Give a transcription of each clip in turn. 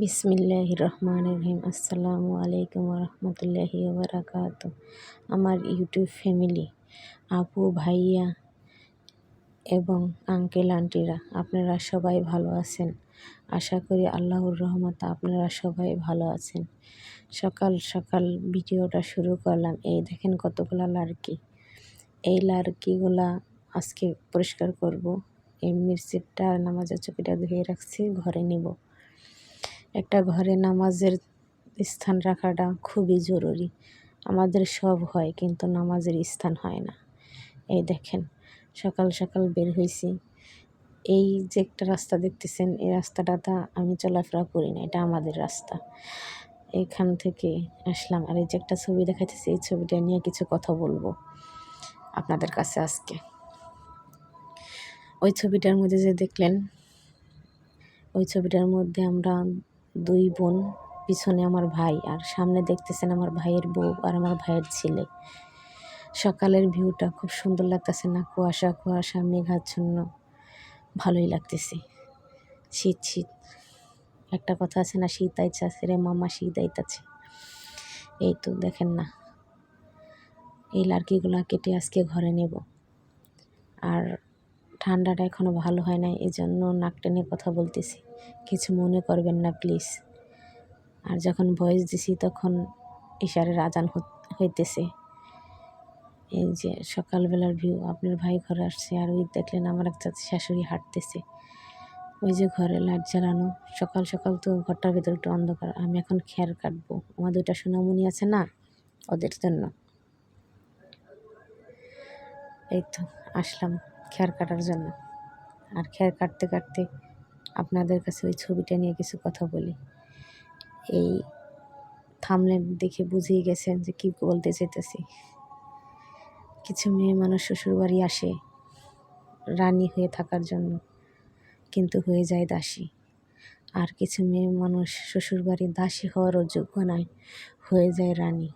বিসমিল্লাহ রহমান রহিম। আসসালামু আলাইকুম রহমতুল্লাহি বারাকাত আমার ইউটিউব ফ্যামিলি, আপু, ভাইয়া এবং আঙ্কেল, আন্টিরা, আপনারা সবাই ভালো আছেন? আশা করি আল্লাহর রহমত আপনারা সবাই ভালো আছেন। সকাল সকাল ভিডিওটা শুরু করলাম। এই দেখেন কতগুলা লাড়কি। এই লাড়কিগুলা আজকে পরিষ্কার করব। এই মির্চিটা নামাজের চকিটা ধুয়ে রাখছি, ঘরে নিব। একটা ঘরে নামাজের স্থান রাখাটা খুবই জরুরি। আমাদের সব হয়, কিন্তু নামাজের স্থান হয় না। এই দেখেন, সকাল সকাল বের হয়েছি এই যে একটা রাস্তা দেখতেছেন, এই রাস্তাটা রাস্তাটাতে আমি চলাফেরা করি না, এটা আমাদের রাস্তা। এখান থেকে আসলাম, আর এই যে একটা ছবি দেখাইতেছি, এই ছবিটা নিয়ে কিছু কথা বলব আপনাদের কাছে আজকে। ওই ছবিটার মধ্যে যে দেখলেন, ওই ছবিটার মধ্যে আমরা দুই বোন পিছনে আমার ভাই আর সামনে দেখতেছেন আমার ভাইয়ের বউ আর আমার ভাইয়ের ছেলে। সকালের ভিউটা খুব সুন্দর লাগতেছে না? কুয়াশা কুয়াশা, মেঘাচ্ছন্ন। ভালোই লাগতেছে। শীত শীত। একটা কথা আছে না, শীত আইছে রে মামা, শীত আইতাছে। এই তো দেখেন না। এই লাড়কিগুলো কেটে আজকে ঘরে নেব। আর ঠান্ডাটা এখনও ভালো হয় না এই জন্য নাক টেনে কথা বলতেছি। কিছু মনে করবেন না, প্লিজ। আর যখন ভয়েস দিছি, তখন ইশারের আজান হইতেছে। এই যে সকালবেলার ভিউ আপনার ভাই ঘরে আসছে, আর ওই দেখলেন আমার একটা শাশুড়ি হাঁটতেছে। ওই যে ঘরে লাইট জ্বালানো, সকাল সকাল তো ঘরটার ভেতর একটু অন্ধকার, আমি এখন খেয়ার কাটবো। আমার দুইটা সোনামণি আছে না, ওদের জন্য। এই তো, আসলাম খেয়ার কাটার জন্য। আর খেয়ার কাটতে কাটতে আপনাদের কাছে ওই ছবিটা নিয়ে কিছু কথা বলি। এই থামলেন দেখে বুঝেই গেছেন যে কী বলতে চাইতেছি। কিছু মেয়ে মানুষ শ্বশুরবাড়ি আসে, রানী হয়ে থাকার জন্য, কিন্তু হয়ে যায় দাসী। আর কিছু মেয়ে মানুষ শ্বশুরবাড়ি দাসী হওয়ারও যোগ্য নয়, হয়ে যায় রানী।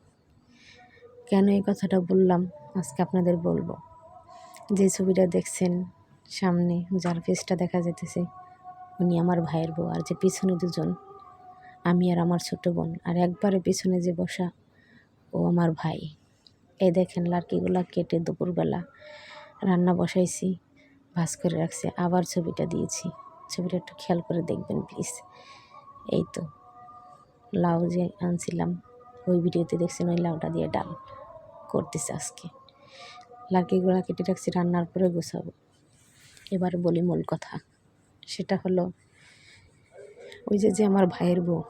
কেন এই কথাটা বললাম? আজকে আপনাদের বলব। যে ছবিটা দেখছেন সামনে, যার ফেসটা দেখা যেতেছে উনি আমার ভাইয়ের বউ আর যে পিছনে দুজন, আমি আর আমার ছোট বোন আর একবারে পিছনে যে বসা ও আমার ভাই। এই দেখেন লাড়কিগুলা কেটে দুপুরবেলা রান্না বসাইছি, ভাজ করে রাখছি, আবার ছবিটা দিয়েছি। ছবিটা একটু খেয়াল করে দেখবেন প্লিজ। এই তো, লাউ যে আনছিলাম, ওই ভিডিওতে দেখছেন ওই লাউটা দিয়ে ডাল করতেছে আজকে। লাড়কিগুলা কেটে রাখছি, রান্নার পরে গোছাবো। এবার বলি মূল কথা। সেটা হলো ওই যে যে আমার ভাইয়ের বউ,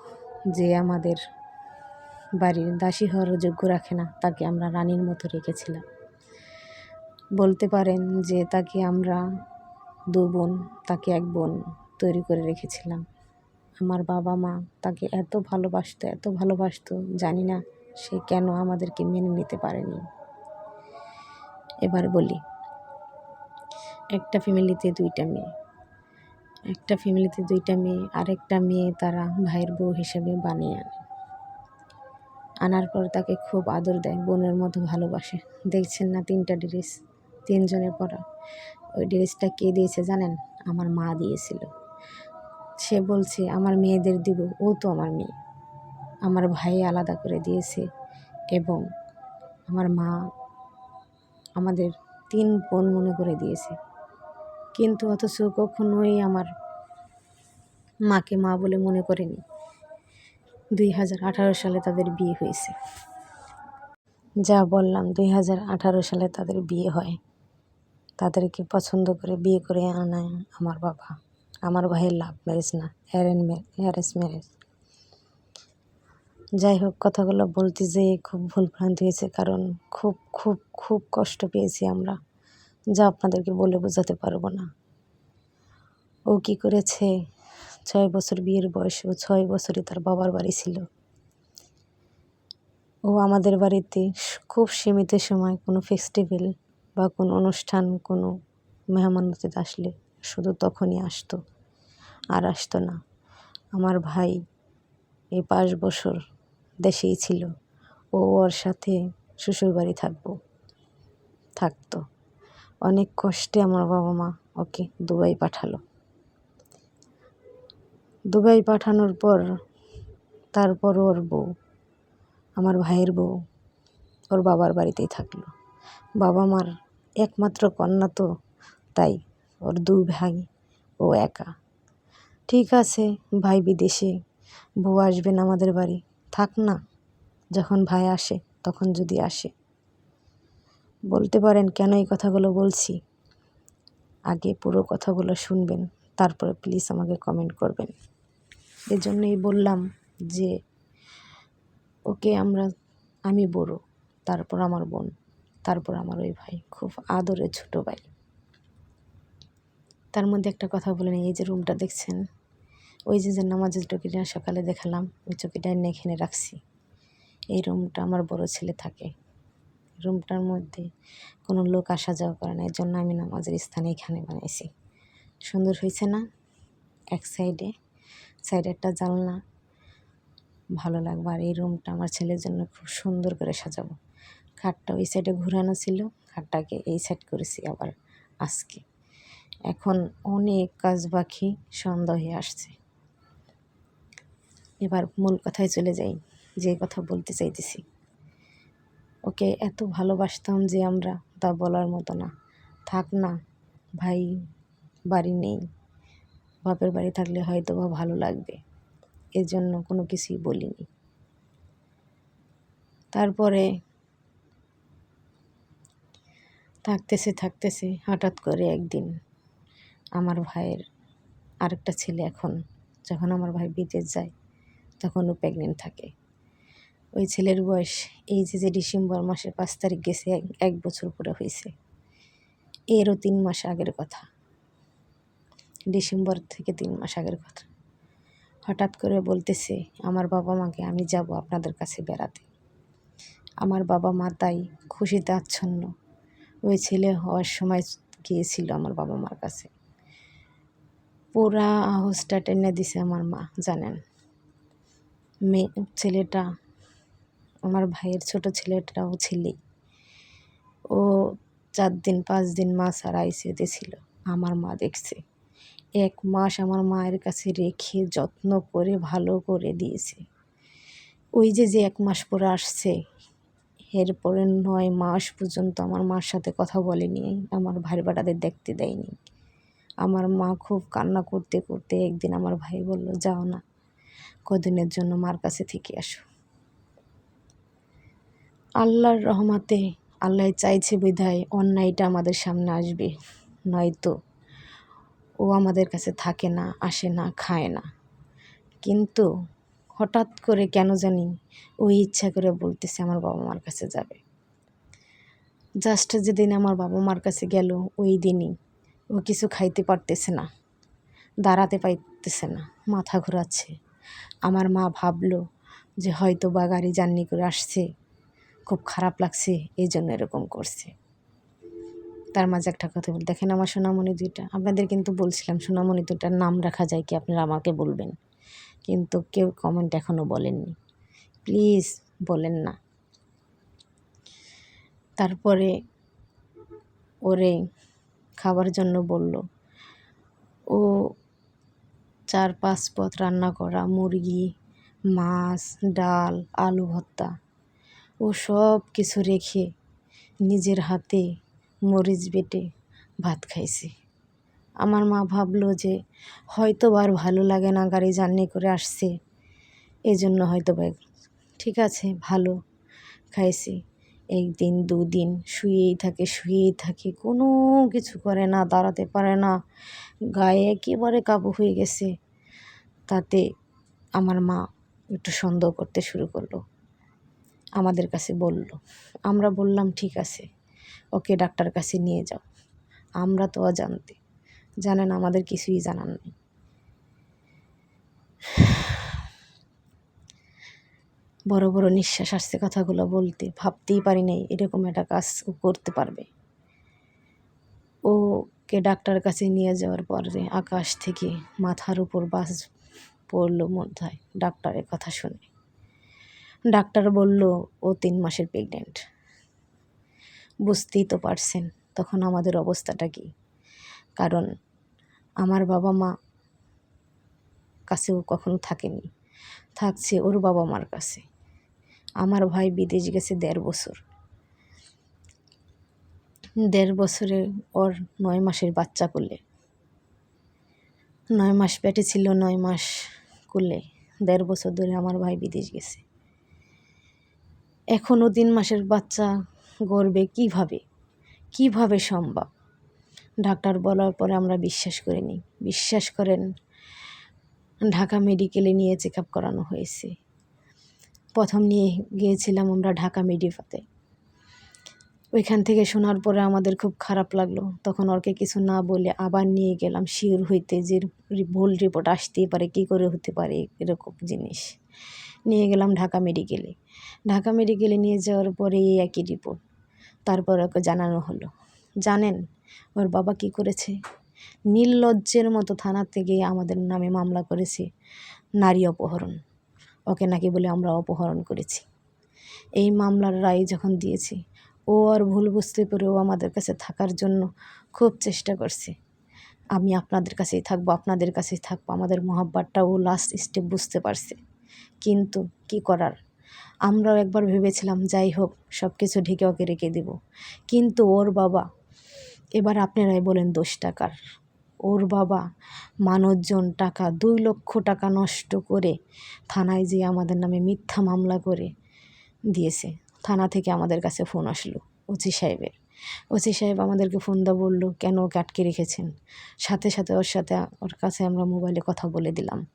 যে আমাদের বাড়ির দাসী হওয়ার যোগ্য রাখে না, তাকে আমরা রানীর মতো রেখেছিলাম। বলতে পারেন যে তাকে আমরা দু বোন, তাকে এক বোন তৈরি করে রেখেছিলাম। আমার বাবা মা তাকে এত ভালোবাসতো এত ভালোবাসতো, জানি না সে কেন আমাদেরকে মেনে নিতে পারেনি। এবার বলি, একটা ফ্যামিলিতে দুইটা মেয়ে। একটা ফ্যামিলিতে দুইটা মেয়ে, আরেকটা মেয়ে তারা ভাইয়ের বউ হিসেবে বানিয়ে আনে। আনার পর তাকে খুব আদর দেয়, বোনের মতো ভালোবাসে। দেখছেন না তিনটা ড্রেস, তিনজনের পরা। ওই ড্রেসটা কে দিয়েছে জানেন? আমার মা দিয়েছিল। সে বলছে, আমার মেয়েদের দিব, ও তো আমার মেয়ে। আমার ভাই আলাদা করে দিয়েছে এবং আমার মা আমাদের তিন বোন মনে করে দিয়েছে। কিন্তু অথচ কখনোই আমার মাকে মা বলে মনে করেনি। দুই হাজার আঠারো সালে তাদের বিয়ে হয়েছে। যা বললাম, দুই হাজার আঠারো সালে তাদের বিয়ে হয়। তাদেরকে পছন্দ করে বিয়ে করে আনায় আমার বাবা। আমার ভাইয়ের লাভ ম্যারেজ না অ্যারেঞ্জ ম্যারেজ যাই হোক, কথাগুলো বলতে যেয়ে খুব ভুল ভ্রান্তি হয়েছে, কারণ খুব খুব খুব কষ্ট পেয়েছি আমরা। যা আপনাদেরকে বলে বোঝাতে পারব না। ও কি করেছে? ছয় বছর বিয়ের বয়স ও ছয় বছরই তার বাবার বাড়ি ছিল। ও আমাদের বাড়িতে খুব সীমিত সময় কোনো ফেস্টিভ্যাল বা কোনো অনুষ্ঠান, কোনো মেহমান অতিথি আসলে শুধু তখনই আসতো আর আসতো না। আমার ভাই এই পাঁচ বছর দেশেই ছিল। ও ওর সাথে শ্বশুরবাড়ি থাকব, থাকতো। অনেক কষ্টে আমার বাবা মা ওকে দুবাই পাঠালো। দুবাই পাঠানোর পর তারপর ওর বউ, আমার ভাইয়ের বউ, ওর বাবার বাড়িতেই থাকল। বাবা মার একমাত্র কন্যা তো তাই, ওর দুই ভাই, ও একা। ঠিক আছে, ভাই বিদেশে, বউ আসবেন আমাদের বাড়ি, থাক না, যখন ভাই আসে, তখন যদি আসে। বলতে পারেন, কেন এই কথাগুলো বলছি? আগে পুরো কথাগুলো শুনবেন, তারপরে প্লিজ আমাকে কমেন্ট করবেন। এজন্যই বললাম যে, ওকে আমরা, আমি বড়, তারপর আমার বোন, তারপর আমার ওই ভাই, খুব আদরে ছোট ভাই। তার মধ্যে একটা কথা বলে এই যে রুমটা দেখছেন? ওই যে যে নামাজের চকিটা সকালে দেখালাম, ওই চকিটা এনে এখানে রাখছি। এই রুমটা আমার বড় ছেলে থাকে। রুমটার মধ্যে কোনো লোক আসা যাওয়া করে না। এর জন্য আমি নামাজের স্থানে এখানে বানাইছি। সুন্দর হয়েছে না? এক সাইডে সাইডে একটা জানলা। ভালো লাগবে। আর এই রুমটা আমার ছেলের জন্য খুব সুন্দর করে সাজাবো। খাটটা ওই সাইডে ঘুরানো ছিল। খাটটাকে এই সাইড করেছি আবার আজকে। এখন অনেক কাজ বাকি, সন্ধ্যা হয়ে আসছে। এবার মূল কথায় চলে যাই। যে কথা বলতে চাইতেছি। ওকে এত ভালোবাসতাম যে আমরা তা বলার মতো না। থাক না, ভাই, বাড়ি নেই। বাপের বাড়ি থাকলে হয়তো বা ভালো লাগবে। এর জন্য কোনো কিছুই বলিনি। তারপরে থাকতেছে থাকতেছে, হঠাৎ করে একদিন আমার ভাইয়ের আরেকটা ছেলে এখন, যখন আমার ভাই বিদেশ যায়, তখন ও প্রেগনেন্ট থাকে। ওই ছেলের বয়স এই যে যে ডিসেম্বর মাসের পাঁচ তারিখ গেছে, এক বছর পুরো হয়েছে। এরও তিন মাস আগের কথা। ডিসেম্বর থেকে তিন মাস আগের কথা। হঠাৎ করে বলতেছে, আমার বাবা মাকে আমি যাব আপনাদের কাছে বেড়াতে। আমার বাবা মা তাই খুশিতে আচ্ছন্ন। ওই ছেলে হওয়ার সময় গিয়েছিল আমার বাবা মার কাছে। পুরা আহসটা টেনে দিছে আমার মা, জানেন। মেয়ে ছেলেটা আমার ভাইয়ের ছোট ছেলেটাও ছেলেই ও চার দিন, পাঁচ দিন মা ছাড়া আইসিউতে ছিল আমার মা দেখছে। এক মাস আমার মায়ের কাছে রেখে যত্ন করে, ভালো করে দিয়েছে। ওই যে যে এক মাস পরে আসছে এরপরে নয় মাস পর্যন্ত আমার মার সাথে কথা বলেনি, আমার ভাই বেটাদের দেখতে দেয়নি। আমার মা খুব কান্না করতে করতে একদিন আমার ভাই বলল, যাও না, কদিনের জন্য মার কাছে থেকে আসো। আল্লাহর রহমাতে আল্লাহ চাইছে বিধায় অন্যায়টা আমাদের সামনে আসবে। নয়তো ও আমাদের কাছে থাকে না, আসে না, খায় না। কিন্তু হঠাৎ করে কেন জানি ওই ইচ্ছা করে বলতেছে আমার বাবা মার কাছে যাবে। জাস্ট যেদিন আমার বাবা মার কাছে গেল, ওই দিনই ও কিছু খাইতে পারতেছে না, দাঁড়াতে পাইতেছে না, মাথা ঘোরাচ্ছে। আমার মা ভাবলো যে হয়তো বা গাড়ি জার্নি করে আসছে খুব খারাপ লাগছে, এই জন্য এরকম করছে। তার মাঝে একটা কথা বল, দেখেন আমার সোনামণি দুইটা। আপনাদের কিন্তু বলছিলাম, সোনামণি দুইটার নাম রাখা যায় কি আপনারা আমাকে বলবেন? কিন্তু কেউ কমেন্ট এখনও বলেননি। প্লিজ বলেন না। তারপরে ওরে খাবার জন্য বলল, ও চার পাঁচ পথ রান্না করা, মুরগি, মাছ, ডাল, আলু ভর্তা ও সব কিছু রেখে নিজের হাতে মরিচ বেটে ভাত খাইছে। আমার মা ভাবলো যে হয়তো আর ভালো লাগে না, গাড়ি জার্নি করে আসছে। এই জন্য হয়তো বা ঠিক আছে, ভালো খাইছি। একদিন, দুদিন শুয়েই থাকে শুয়েই থাকে, কোনো কিছু করে না, দাঁড়াতে পারে না, গায়ে একেবারে কাবু হয়ে গেছে। তাতে আমার মা একটু সন্দেহ করতে শুরু করল। আমাদের কাছে বলল, আমরা বললাম, ঠিক আছে, ওকে ডাক্তার কাছে নিয়ে যাও। আমরা তো অজান্তে। জানেন, আমাদের কিছুই জানান নেই। বড় বড় নিঃশ্বাস আসছে কথাগুলো বলতে। ভাবতেই পারি নাই এরকম একটা কাজ করতে পারবে। ওকে ডাক্তার কাছে নিয়ে যাওয়ার পরে আকাশ থেকে মাথার উপর বাস পড়ল মধ্যায়। ডাক্তারের কথা শুনে। ডাক্তার বলল, ও তিন মাসের প্রেগনেন্ট বুঝতেই তো পারছেন তখন আমাদের অবস্থাটা কি। কারণ আমার বাবা মা কাছেও কখনো থাকেনি। থাকছে ওর বাবা মার কাছে। আমার ভাই বিদেশ গেছে দেড় বছর। দেড় বছরে ওর নয় মাসের বাচ্চা করলে। নয় মাস পেটে ছিল, নয় মাস করলে। দেড় বছর ধরে আমার ভাই বিদেশ গেছে। এখনও তিন মাসের বাচ্চা গড়বে কীভাবে? কীভাবে সম্ভব? ডাক্তার বলার পরে আমরা বিশ্বাস করিনি বিশ্বাস করেন, ঢাকা মেডিকেলে নিয়ে চেক আপ করানো হয়েছে। প্রথম নিয়ে গিয়েছিলাম আমরা ঢাকা মেডিফাতে। ওইখান থেকে শোনার পরে আমাদের খুব খারাপ লাগল। তখন ওরকে কিছু না বলে আবার নিয়ে গেলাম শিওর হইতে যে ভুল রিপোর্ট আসতেই পারে, কী করে হতে পারে এরকম জিনিস। নিয়ে গেলাম ঢাকা মেডিকেলে। ঢাকা মেডিকেলে নিয়ে যাওয়ার পরে এই একই রিপোর্ট। তারপর ওকে জানানো হলো। জানেন, ওর বাবা কি করেছে? নির্লজ্জের মতো থানা থেকে আমাদের নামে মামলা করেছে নারী অপহরণ। ওকে নাকি বলে আমরা অপহরণ করেছি। এই মামলার রায় যখন দিয়েছি, ও আর ভুল বুঝতে পেরেও আমাদের কাছে থাকার জন্য খুব চেষ্টা করছে। আমি আপনাদের কাছেই থাকব, আপনাদের কাছেই থাকব, আমাদের মহাব্বারটা ও লাস্ট স্টেপ বুঝতে পারছে। কিন্তু কি করার? আমরাও একবার ভেবেছিলাম, যাই হোক সব কিছু ঢেকে ওকে রেখে দেব। কিন্তু ওর বাবা, এবার আপনারাই বলেন দোষ টাকার। ওর বাবা মানুষজন টাকা, দুই লক্ষ টাকা নষ্ট করে থানায় যেয়ে আমাদের নামে মিথ্যা মামলা করে দিয়েছে। থানা থেকে আমাদের কাছে ফোন আসলো, ওসি সাহেবের। ওসি সাহেব আমাদেরকে ফোন দা বলল, কেন ওকে আটকে রেখেছেন? সাথে সাথে ওর সাথে, ওর কাছে আমরা মোবাইলে কথা বলে দিলাম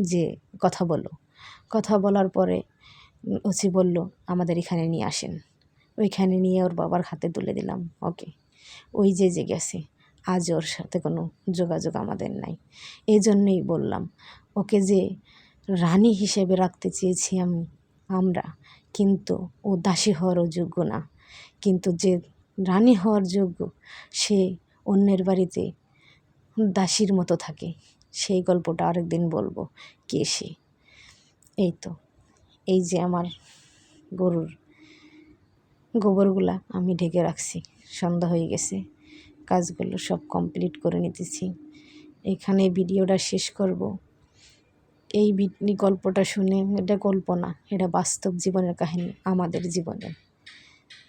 যে, কথা বলো। কথা বলার পরে ওসি বলল, আমাদের এখানে নিয়ে আসেন। ওইখানে নিয়ে ওর বাবার হাতে তুলে দিলাম। ওকে। ওই যে যে গেছে আজ ওর সাথে কোনো যোগাযোগ আমাদের নাই। এই জন্যই বললাম, ওকে যে রানী হিসেবে রাখতে চেয়েছি আমি, আমরা, কিন্তু ও দাসী হওয়ারও যোগ্য না। কিন্তু যে রানী হওয়ার যোগ্য, সে অন্যের বাড়িতে দাসীর মতো থাকে। সেই গল্পটা আরেকদিন বলব, কে সে? এই তো এই যে আমার গরুর গোবরগুলা আমি ঢেকে রাখছি, সন্ধ্যা হয়ে গেছে, কাজগুলো সব কমপ্লিট করে নিতেছি। এখানে ভিডিওটা শেষ করব। এই গল্পটা শুনে, এটা গল্প না, এটা বাস্তব জীবনের কাহিনী, আমাদের জীবনে।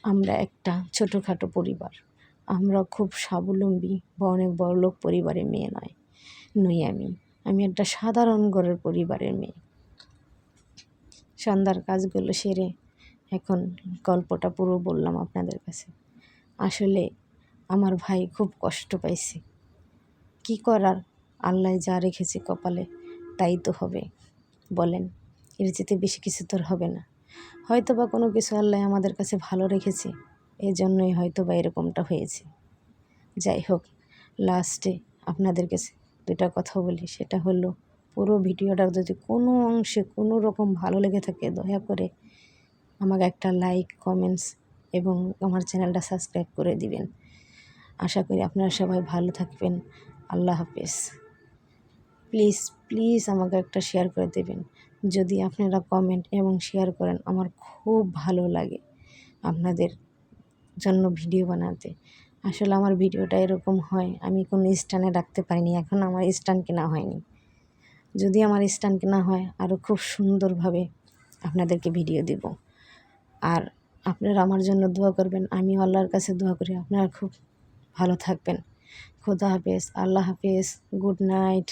আমরা একটা ছোটোখাটো পরিবার, আমরা খুব স্বাবলম্বী, বা অনেক বড়লোক পরিবারের মেয়ে নয়, নই আমি। আমি একটা সাধারণ ঘরের পরিবারের মেয়ে। সন্ধ্যার কাজগুলো সেরে এখন গল্পটা পুরো বললাম আপনাদের কাছে। আসলে আমার ভাই খুব কষ্ট পাইছে। কি করার? আল্লাহ যা রেখেছে কপালে তাই তো হবে, বলেন। এর যেতে বেশি কিছু তোর হবে না। হয়তো বা কোনো কিছু আল্লাহ আমাদের কাছে ভালো রেখেছে এই জন্যই হয়তো বা এরকমটা হয়েছে। যাই হোক লাস্টে আপনাদের কাছে দুটা কথা বলি, সেটা হলো পুরো ভিডিওটা যদি কোনো অংশে কোনো রকম ভালো লেগে থাকে, দয়া করে আমাকে একটা লাইক, কমেন্টস এবং আমার চ্যানেলটা সাবস্ক্রাইব করে দিবেন। আশা করি আপনারা সবাই ভালো থাকবেন। আল্লাহ হাফেজ। প্লিজ প্লিজ আমাকে একটা শেয়ার করে দেবেন। যদি আপনারা কমেন্ট এবং শেয়ার করেন, আমার খুব ভালো লাগে আপনাদের জন্য ভিডিও বানাতে। আসলে আমার ভিডিওটা এরকম হয়, আমি কোনো স্ট্যান্ডে রাখতে পারিনি, এখন আমার স্ট্যান্ড কেনা হয়নি। যদি আমার স্ট্যান্ড কেনা হয় আরও খুব সুন্দরভাবে আপনাদেরকে ভিডিও দেব। আর আপনারা আমার জন্য দোয়া করবেন, আমি আল্লাহর কাছে দোয়া করি। আপনারা খুব ভালো থাকবেন। খোদা হাফেজ, আল্লাহ হাফেজ, গুড নাইট।